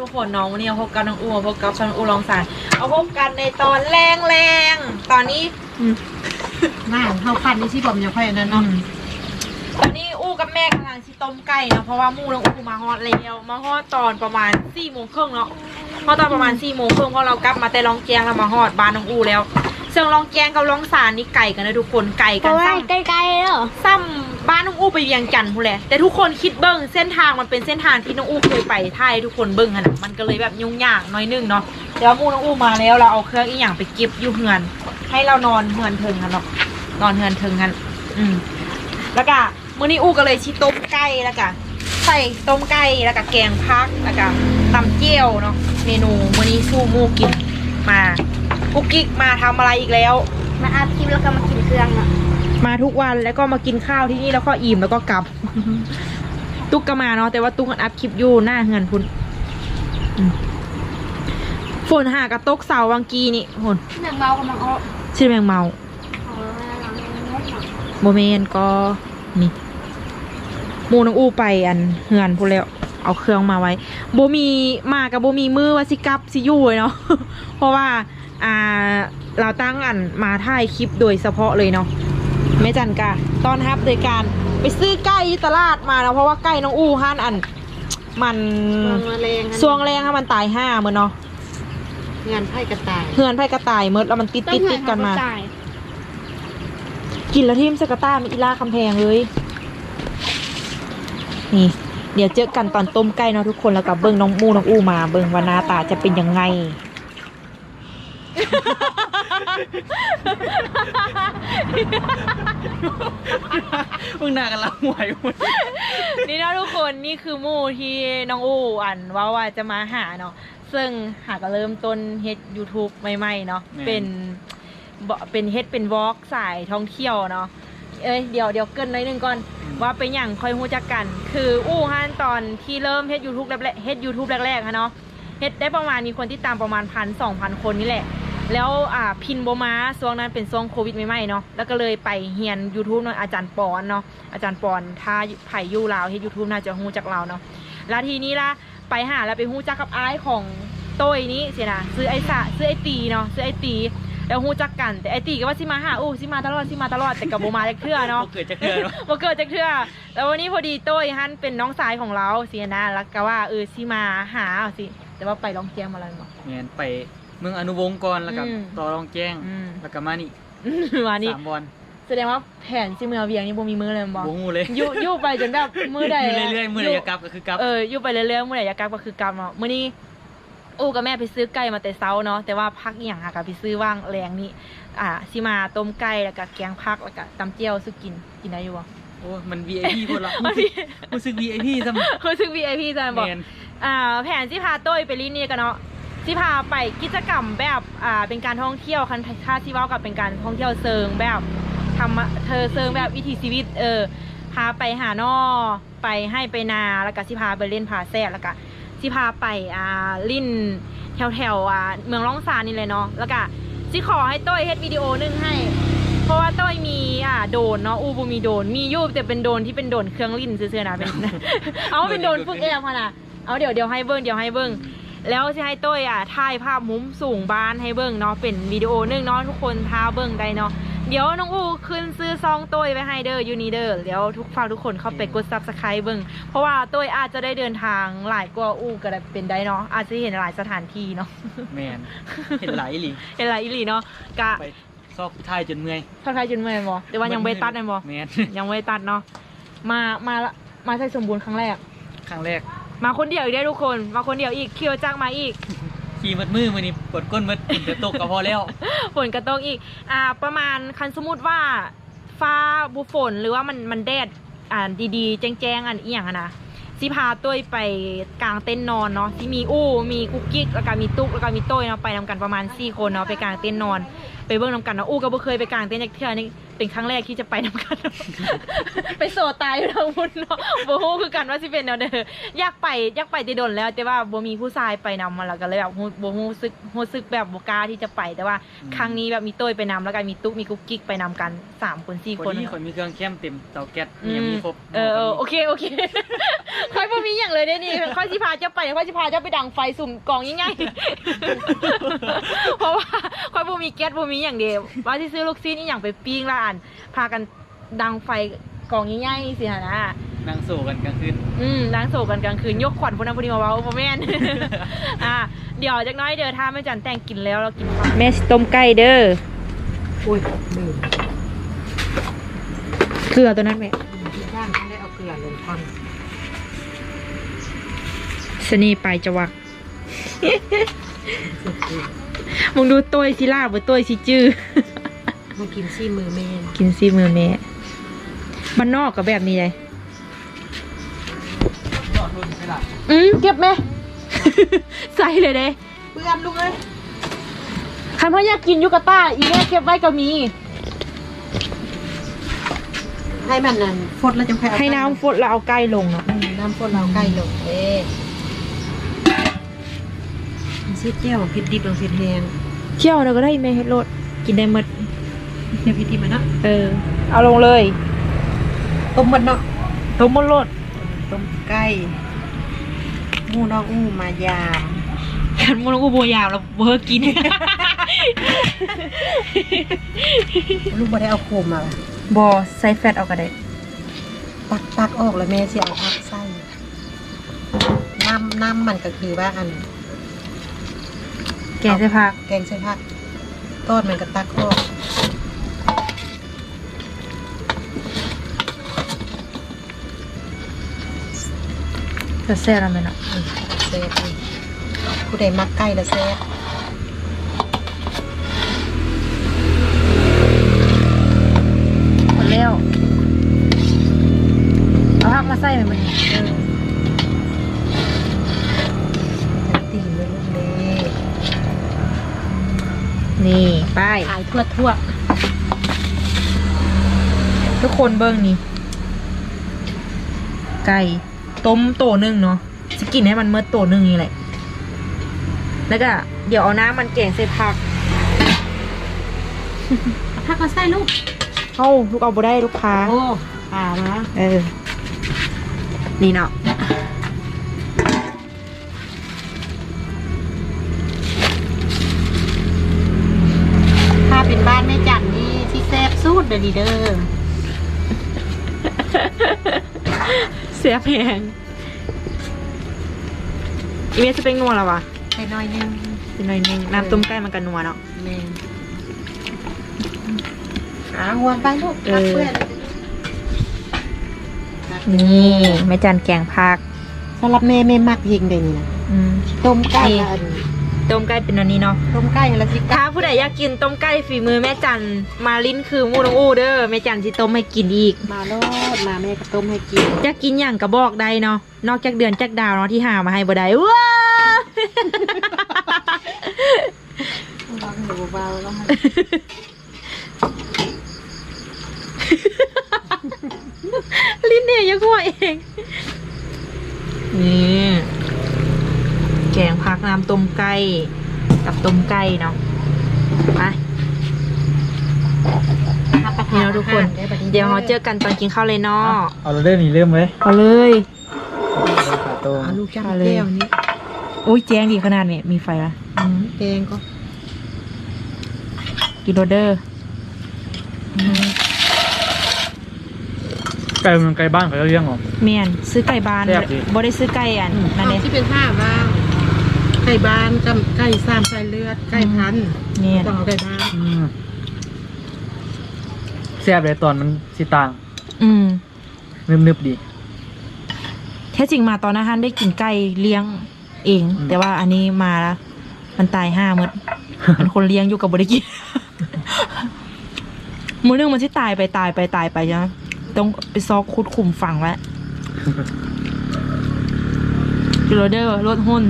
ทุกคนเน้องวันนี้เอาพบกับน้องอูมาพบกับช่องอูลองสารเอาพบกันในตอนแรงแรงๆตอนนี้อืมหน้าเท่าคันนี่ที่ผมยังค่อยอันนั้นเนาะตอนนี้อู้กับแม่กำลังชิต้มไก่เนาะเพราะว่าหมู่น้องอูมาฮอดแล้วมาฮอดตอนประมาณสี่โมงครึ่งเนาะฮอดตอนประมาณสี่โมงครึ่งเพราะเรากลับมาแต่ลองแจงเรามาฮอดบ้านน้องอูแล้วซึ่งลองแจงกับลองสารนี่ไก่กันนะทุกคนไก่เพกันราะว่าซ้ำใกล้ๆแล้วซ้ำ บ้านน้องอู้ไปเวียงจันทร์พูนแหละแต่ทุกคนคิดเบิ้งเส้นทางมันเป็นเส้นทางที่น้องอู้เคยไปไทยทุกคนเบิ้งขนาดมันก็เลยแบบยุ่งยากน้อยนึงเนาะเดี๋ยวมูน้องอู้มาแล้วเราเอาเครื่องอีหยังไปเก็บอยู่เฮือน ให้เรานอนเฮือนเทิงกันเนาะนอนเฮือนเทิงกันอืมแล้วก็มื้อนี้อู้ก็เลยชิต้มไก่แล้วก็ใส่ต้มไก่แล้วก็แกงพักแล้วก็ตำเจียวเนาะเมนูมื้อนี้สู้มูกินมากุ๊กกิ๊กมาทำอะไรอีกแล้ว มาอัพคลิปแล้วก็มากินเครื่องเนาะ มาทุกวันแล้วก็มากินข้าวที่นี่แล้วก็อิ่มแล้วก็กลับ ตุ๊กก็มาเนาะแต่ว่าตุ๊กอัพคลิปอยู่หน้าเฮือนพุ่นฝนหากระตกเสาวังกีนี่ฝนหนึ่งเมากำลังเอาชื่อแมงเมาเอาแล้วเมาโมเมนก็นี่มูน้องอู้ไปอันเฮือนพุ่นแล้วเอาเครื่องมาไว้โบมีมากับโบมีมือว่าสิกลับสิยู่เลยเนาะเพราะว่าอ่าเราตั้งอันมาถ่ายคลิปโดยเฉพาะเลยเนาะ แม่จันกะตอนรับโดยการไปซื้อไก่ที่ตลาดมาเนาะเพราะว่าไก่น้องอู้ห้านอัน มันลงมาแรงช่วงแรงให้มันตายห้าเหมือนเนาะงานไพ่กระต่ายเฮือนไผ่กระต่ายเมดแล้วมันติดติดติดกันมาจ่ายกินแล้วทิมสกาต้ามีอีลาคำแพงเลยนี่เดี๋ยวเจอกันตอนต้มไก่เนาะทุกคนแล้วกับเบิ้งน้องมูน้องอู้มา เบิ้งว่าหน้าตาจะเป็นยังไง มึงหน้ากันละหวยหมดนี่เนาะทุกคนนี่คือหมู่ที่น้องอู้อันว่าว่าจะมาหาเนาะซึ่งหาก็เริ่มต้นเฮ็ด YouTube ใหม่ๆเนาะเป็นบ่เป็นเฮ็ดเป็นวอล์กสายท่องเที่ยวเนาะเอ้ยเดี๋ยวเดี๋ยวเกรินหน่อยหนึงก่อนว่าเป็นอย่างค่อยรู้จักกัน คืออู้ฮันตอนที่เริ่มเฮ็ด YouTube แรกๆเฮ็ด YouTube แรกๆฮะเนาะเฮ็ดได้ประมาณมีคนที่ตามประมาณพันสองพันคนนี่แหละ แล้วอ่าพินโบมาช่วงนั้นเป็นช่วงโควิดใหม่ๆเนาะแล้วก็เลยไปเฮียน YouTube เนาะอาจารย์ปอนเนาะอาจารย์ปอนถ้าไผ่อยู่ลาวเฮ็ด YouTube น่าจะฮู้จักเราเนาะแล้วทีนี้ล่ะไปหาแล้วไปฮู้จักกับอ้ายของโต้ยนี้สินะซื้อไอ้สะซื้อไอ้ตีเนาะซื้อไอ้ตีแล้วฮู้จักกันแต่ไอ้ตีก็ว่าสิมาหาอู้สิมาตลอดสิมาตลอดแต่กับโบมาจักเทื่อเนาะบ่เกิดจะเกิดเนาะบ่เกิดจากเทื่อแล้ววันนี้พอดีโต้ยฮันเป็นน้องสายของเราเสียนะแล้วก็ว่าเออสิมาหาเอาสิแต่ว่าไปลองเจียงมาแล้วบ่แม่นไป เมืองอนุวงศ์ก่อนแล้วก็อืม ต่อรองแจ้งอืม แล้วก็มานี่มานี่สามบอลแสดงว่าแผนสิเมือเวียงนี่บ่มีมือเลยบ่บ่ฮู้เลยอยู่อยู่ไปจนแบบมือใดยู่เรื่อยๆมือใดจะกลับก็คือกลับเอออยู่ไปเรื่อยๆมือใดอยากกลับก็คือกลับเนาะมื้อนี้อู้กับแม่ไปซื้อไก่มาแต่เช้าเนาะแต่ว่าพักอีหยังหากับไปซื้อว่างแรงนี่อ่าสิมาต้มไก่แล้วก็แกงผักแล้วก็ตำเจียวสุกินกินได้อยู่บ่ โอ้มัน VIP คนละรู้สึกรู้สึก VIP ซ้ำรู้สึก VIP จังบอกแม่นอ่าแผนที่พาโต้ยไปลินี่กันเนาะ ที่พาไปกิจกรรมแบบอ่าเป็นการท่องเที่ยวคันค่าที่ว่ากับเป็นการท่องเที่ยวเซิงแบบทำเธอเซิงแบบวิถีชีวิตเออพาไปหานอไปให้ไปนาแล้วก็ที่พาไปเล่นผาแซ่แล้วก็ที่พาไปอ่าลิ่นแถวแถวอ่าเมืองล่องซานนี่เลยเนาะแล้วก็ที่ขอให้ต้อยเฮ็ดวิดีโอนึงให้ เพราะว่าต้อยมีอ่าโดนเนาะอูบูมีโดนมียูบแต่เป็นโดนที่เป็นโดนเครื่องลิ่นซื่อๆนะเป็นเอาเป็นโดนฝึกแอร์พะนะเอาเดี๋ยวเดี๋ยวให้เบิ้งเดี๋ยวให้เบิ้ง แล้วจะให้โต้ยอะถ่ายภาพมุมสูงบ้านให้เบิ้งเนาะเป็นวิดีโอหนึงเนาะทุกคนท้าเบิ้งได้เนาะเดี๋ยวน้องอูขึ้นซื้อซองโต้ยไว้ให้เด้อยูนีเด้อเดี๋ยวทุกฝากทุกคนเข้าไปกดซับสไครต์เบิ้งเพราะว่าโต้ยอาจจะได้เดินทางหลายกว่าอูก็ได้เป็นได้เนาะอาจจะเห็นหลายสถานที่เนาะแม่นเห็นหลายอีหลีเห็นหลายอีหลีเนาะกะไปซอกท้ายจนเมื่อยทักทายจนเมื่อยบ่แต่ว่ายังไม่ตัดเลยบ่แม่นยังไม่ตัดเนาะมามาละมาใช้สมบูรณ์ครั้งแรก ครั้งแรก มาคนเดียวอีกได้ทุกคน มาคนเดียวอีกเคียวจักมาอีก ขี่มัดมือมื้อนี้ปวดก้นมัดฝนจะตกก็พอแล้ว ฝนกระตกอีก อ่า ประมาณคันสมมุติว่า ฟ้าบุฝนหรือว่ามันมันแดดอ่าดีๆ แจ้งๆอันอีหยังอะนะสิพาต้วยไปกลางเต็นท์นอนเนาะที่มีอู้มีกุ๊กกิ๊กแล้วก็มีตุ๊กแล้วก็มีต้ยเนาะไปนำกันประมาณ4คนเนาะไปกลางเต็นท์นอน ไปเบิ่งนำกันเนาะอู้ก็บ่เคยไปกลางเต็นท์จากเทื่อนี่เป็นครั้งแรกที่จะไปนำกัน ไปโซตายอยู่ทางบุญเนาะบ่ฮู้คือกันว่าสิเป็นแนวเด้ออยากไปอยากไปได้โดนแล้ว แต่ว่าบ่มีผู้ชายไปนำมาแล้วก็เลยแบบฮู้บ่ฮู้สึกรู้สึกแบบบ่กล้าที่จะไปแต่ว่า ครั้งนี้แบบมีโต้ยไปนำแล้วก็มีตุ๊กมีกุ๊กกิ๊กไปนำกันสามคนสี่คคนน นี้คนมีเครื่องแคมเต็มเตาแก๊สอืยังมมีครบเออเออโอเคโอเค ค่อยบ่มีอย่างเลยเด้นี่ค่อยสิพาเจ้าไปค่อยสิพาเจ้าไปดังไฟสุ่มกองง่ายๆเพราะว่าค่อยบ่มีแก๊สบ่มีอย่างเดียวว่าที่ซื้อลูกซีนอีหยังไปปิ้งและอ่านพากันดังไฟกองง่ายๆสิฮะนะนั่งโซกันกลางคืนอืมล้างโศกกันกลางคืนยกขวัญพนันพอดีมาเว้าพ่อแม่นอะเดี๋ยวจักหน้อยเดี๋ยวถ้าแม่จันแต่งกินแล้วเรากินข้าวแม่ต้มไก่เด้ออุ้ยลืมเกลือตัวนั้นแม่ย่างต้องได้เอาเกลือลงก่อนสนีไปจะวัก มึงดูตัวสิลาบหรือตัวสิจื้อมากินซี่มือแม่กินซีมือแม่บ้านนอกกับแบบนี้เลยยอดรุ่นใช่ล่ะอืมเก็บไหมใส่เลยเด้เพื่อนลูกเอ้ยคันพ่ออยากกินยูกาต้าอีแม่เก็บไว้ก็มี ให้มันนั่นฟดแล้วจังค่อยเอาให้น้ำฟดแล้วเอาไก่ลงเนาะอืมน้ำฟดเราใกล้ลงเด้มัน ซีเจียวพริดดิบลงพริดแห้งเที่ยวเราก็ได้แม่เฮ็ดโรดกินได้หมดเดี๋ยวพริดดิบมาเนาะเออ เอาลงเลยต้มมันเนาะต้มบนโรดต้มไก่หมูนอกอู้มายามกันมันกูโบยามแล้วเบอร์กินลูกบ่ได้เอาโคมมาบอใส่แฟตเอาก็ได้ตักตักออกแล้วแม่สิเอาพักไส้น้ำน้ำมันก็คือว่าอัน แกงใส่ผัก แกงใส่ผักต้นมันก็ตักออกจะแซ่บแล้วไหมเนาะอืมเซฟนี่ผู้ใดมักไก่ละเซฟหมดแล้วเอาผักมาใส่ไหมมัน ไป้ายขายทั่วทั่วทุกคนเบิ้งนี่ ไก่ต้มโตหนึ่งเนาะจะกินให้มันเมื่อโตหนึ่งนี่แหละ แล้วก็ เดี๋ยวเอาน้ำมันแกงใส่ผักผักมาใส่ลูกเข้าลูกเอาบ่ได้ลูกค้า โอ้อ่านะเออ นี่เนาะ เดอดีเดอร์เสียแพงอีเมสเป็นนัวแล้ววะใส่น้อยหนึงเป็นหน่อยนึงน้ำต้มไก่มันกันนัวเนาะแม่อาหัวไปลูกพักเพื่อนนี่แม่จันแกงผักสำหรับแม่แม่มักยิงเด่นนะต้มไก่อัน ต้มไก่เป็นอันนี้เนาะ ต้มไก่ละสิถ้าผู้ใดอยากกินต้มไก่ฝีมือแม่จันมาลิ้นคือหมูน้องอู้เด้อแม่จันสิต้มให้กินอีก มาโลดมาแม่ก็ต้มให้กินอยากกินอย่างกระบอกใดเนาะนอกจากเดือนจากดาวเนาะที่หามาให้บ่ได้ว้าร้องหูเบาๆแล้วลิ้นเนี่ยยังหัวเองนี่แก งผักน้ำต้มไก่กับต้มไก่เนาะไปรับประทานี่นเนาะทุกคนอาหารไบัเดี๋ยวเราเจอกันตอนกินข้าวเลยเนาะเอาเราเริ่มนี่เริ่มไว้เอาเลยขาโตเอาลูกจ้างเอาเลยแก้วนี้อุ้ยแจ้งดีขนาดนี้มีไฟละอืมแกงก็กิโลเดอร์ไก่มันไก่บ้านเขาเลี้ยงหรอเมียนซื้อไก่บ้านแซ่บดิบ่ได้ซื้อไก่อันนั่นเอาเองที่เป็นห้าว่างไก่บ้านกับไก่สามไก่เลือดไก่พันธุ์เมียนต้องเอาไก่บ้านแซ่บเลยตอนมันสิต่างอืม นึบๆดี แท้จริงมาตอนนั้นฮันได้กินไก่เลี้ยงเอง อืม แต่ว่าอันนี้มาแล้วมันตายห้าหมดมันคนเลี้ยงอยู่กับบริกิน มือนึงมันที่ตายไปตายไปตายไปใช่ไหมต้องไปซอกคุดขุมฝังไว้ กิโลเดอร์รถหุ้น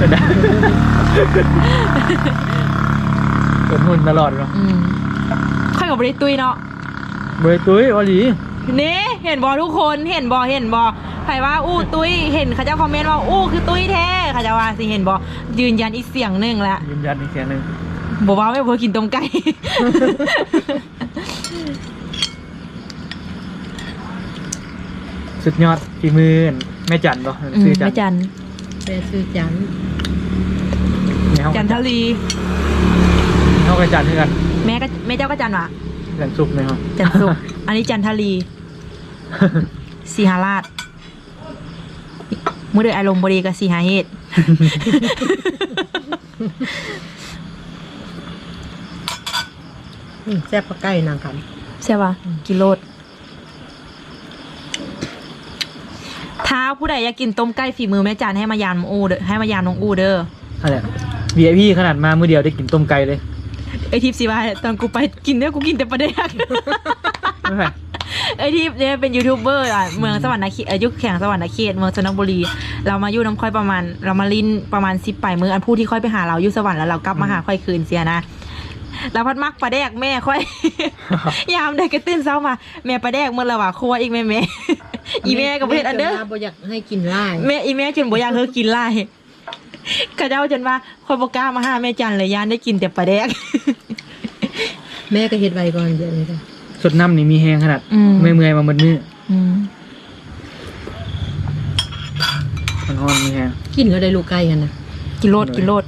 ก็ได้เกิดหุ่นตลอดเนาะอืมค่อยกับบ่ได้ตุ้ยเนาะเบยตุ้ยวะหลีนี่เห็นบอทุกคนเห็นบอเห็นบอใครว่าอู้ตุ้ยเห็นเขาเจ้าคอมเมนต์ว่าอู้คือตุ้ยแท้เขาเจะว่าสิเห็นบอยืนยันอีกเสียงหนึ่งละยืนยันอีกแค่หนึงบอกว่าไม่เพื่อกินต้มไก่ สุดยอดฝีมือแม่จันบ่อืมชื่อจันแม่จัน แม่ซื้อจันแม่เฮาจันทลีเฮากับจันคือกันแม่ก็แม่เจ้าก็จันวะแหล่งซุปเลยเฮาจันสุกอันนี้จันทลีสีหาราชมือเดืออารมณ์บดีกับสีหาเหตุอืมแซ่บกว่าไก่นางคใช่ปะกิโลด ถ้าผู้ใดอยากกินต้มไก่ฝีมือแม่จันให้มายานน้องอูเด้อให้มายานน้องอูเด้ออะไร VIP ขนาดมามื้อเดียวได้กินต้มไก่เลย ไอทิพย์สิว่าตอนกูไปกินเนี่ยกูกินแต่ปลาแดก ไม่ไหวไอทิพย์เนี่ยเป็นยูทูบเบอร์อะเมืองสวรรค์เขตอายุแข่งสวรรค์เขตเมืองชนบุรี เรามาอยู่น้ำค่อยประมาณ เรามาลินประมาณสิบปลายมืออันผู้ที่ค่อยไปหาเราอยู่สวรรค์แล้วเรากลับมาหาค่อยคืนเสียนะเราพัดมักปลาแดกแม่ค่อย ยามได้กระตื้นเช้ามา แม่ปลาแดกเมื่อละว่าครัวอีกแม่แม่ำ อีแม่กับเพื่อนอันเด้อบ่อยากให้กินไล่แม่อีแม่จนบ่อยากเธอกินไล่กระเจ้าจนว่าคอยบกล้ามาหาแม่จันเลยยานได้กินแต่ปลาแดก แม่ก็เฮ็ดไว้ก่อนเดี๋ยวนี้จ้ะสดน้ำนี่มีแฮงขนาดอืม เมื่อยๆมาหมดมืออืมมันฮ้อนมีแฮงกินก็ได้ลูกไก่กันนะกินโลดกินโลด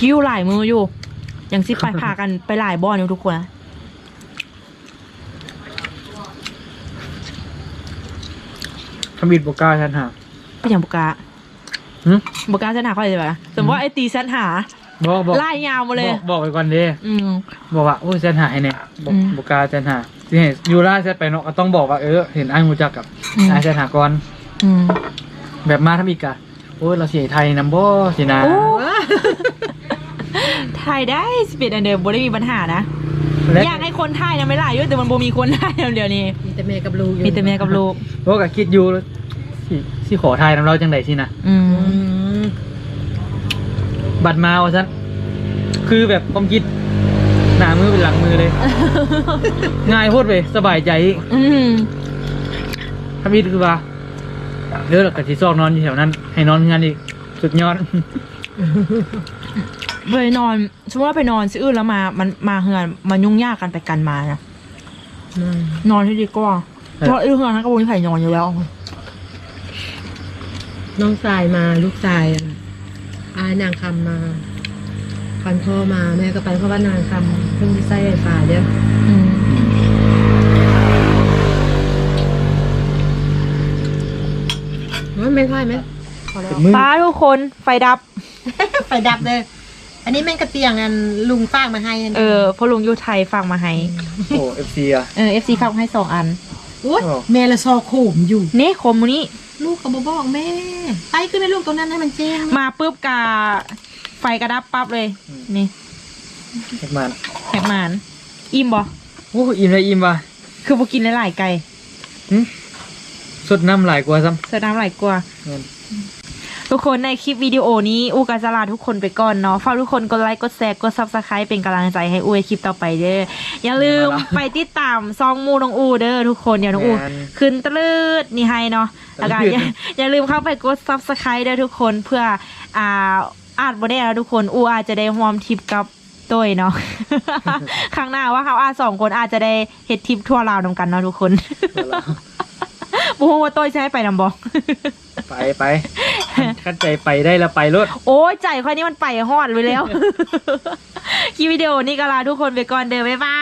หิวหลายมืออยู่ยังสิไปพากันไปหลายบ่อนอยู่ทุกคนนะ ทำอิดบ่กล้าฉันหาไปอย่างบุกาหึ บุกาเส้นหาค่อยเลยปะสมมติว่าไอตีเส้นหาบอกบอกไล่ยาวมาเลย บอกบอกไปก่อนเด้อืม บอกว่าโอ้ยฉันหายเนี่ยบอกอืมบอกกล้าฉันหาที่เห็นยูราฉันไปเนาะก็ต้องบอกว่าเออเห็นไอ้มูจักกับอืมไอ้ฉันหาก่อนอืม แบบมาทำอีกอะโอ้ยเราเสียไทยนำบ่สินะ โอ้ ถ่ายได้สปีดอันเดิมบ่ได้มีปัญหานะและ อยากให้คนถ่ายนะไม่หลายอยู่แต่มันบ่มีคนถ่ายเดี๋ยวนี้มีแต่แม่กับลูกอยู่มีแต่แม่กับลูกโอ้ก็คิดอยู่สิสิขอไทยนำเราจังไดสินะอืมอืมบัตรมาว่าฉันคือแบบความคิดหน้ามือเป็นหลังมือเลย ง่ายโพดไปสบายใจอืมทำอิดคือว่าเด้อแล้วก็สิซอกนอนอยู่แถวนั้น ให้นอนงานอีกสุดยอด ไปนอนสมมติว่าไปนอนซื้ออื่นแล้วมา มันมาเฮือนมันยุ่งยากกันไปกันมานะอืมนอนที่ดีกว่าเออเพราะอื่นเฮือนทั้งกระบุนไผ่นอนอยู่แล้ว น้องชายมาลูกชายอะอายนางคำมาฟันพ่อมาแม่ก็ไปเพราะว่านางคำเพิ่งที่ไส้ไฟฟ้าเด้ออืมว่าไม่ค่อยไหมพอแล้วมือป้าทุกคนไฟดับ ไฟดับเลย อันนี้แม่งกระเตียงอันลุงฝากมาให้อันเออเพราะลุงอยูไทยฝากมาให้ โอ้เอฟซีอะเออเอฟซีฝากมาให้สองอันโอ๊ยอ๋อ แม่ละซอโขมอยู่นี่คมนี้ ลูกก็บบอกแม่ ไปขึ้นในลูกตรงนั้นให้มันแจ้งมาปุ๊บกาไฟกระดับปั๊บเลยนี่เฮ็ดมาแหกหมาน อิ่มบ่โอ้อิ่มเลยอิ่มว่ะคือพอกินหลายๆไก่หึสดน้ำหลายกว่าซ้เสิร์ฟน้ำหลายกว่าำเงิน ทุกคนในคลิปวิดีโอนี้อูกาจะลาทุกคนไปก่อนเนาะฝากทุกคนกดไลค์กดแชร์กดซับสไครป์เป็นกำลังใจให้อูในคลิปต่อไปเด้ออย่าลืมไปติดตามซองมูน้องอูเด้อทุกคนเดี๋ยวน้องอูแม่นขึ้นตะลืดนี่ให้เนาะแล้วก็ตะลืดอย่าอย่าลืมเข้าไปกดซับสไครต์เด้อทุกคนเพื่ออ่าอาจบ่ได้แล้วทุกคนอูอาจจะได้ร่วมทริปกับต้ยเนาะครั้งหน้าว่าเขาอาจสองคนอาจจะได้เฮ็ดทริปทั่วลาวนำกันเนาะทุกคน บุ้งว่าต้ยจะให้ไปนำบอก ไปไปขั้นใจไปได้แล้วไปรถโอ้ยใจค่อยนี้มันไปฮอดไปแล้ว คลิปวิดีโอนี้ก็ลาทุกคนไปก่อนเด้อบ๊ายบา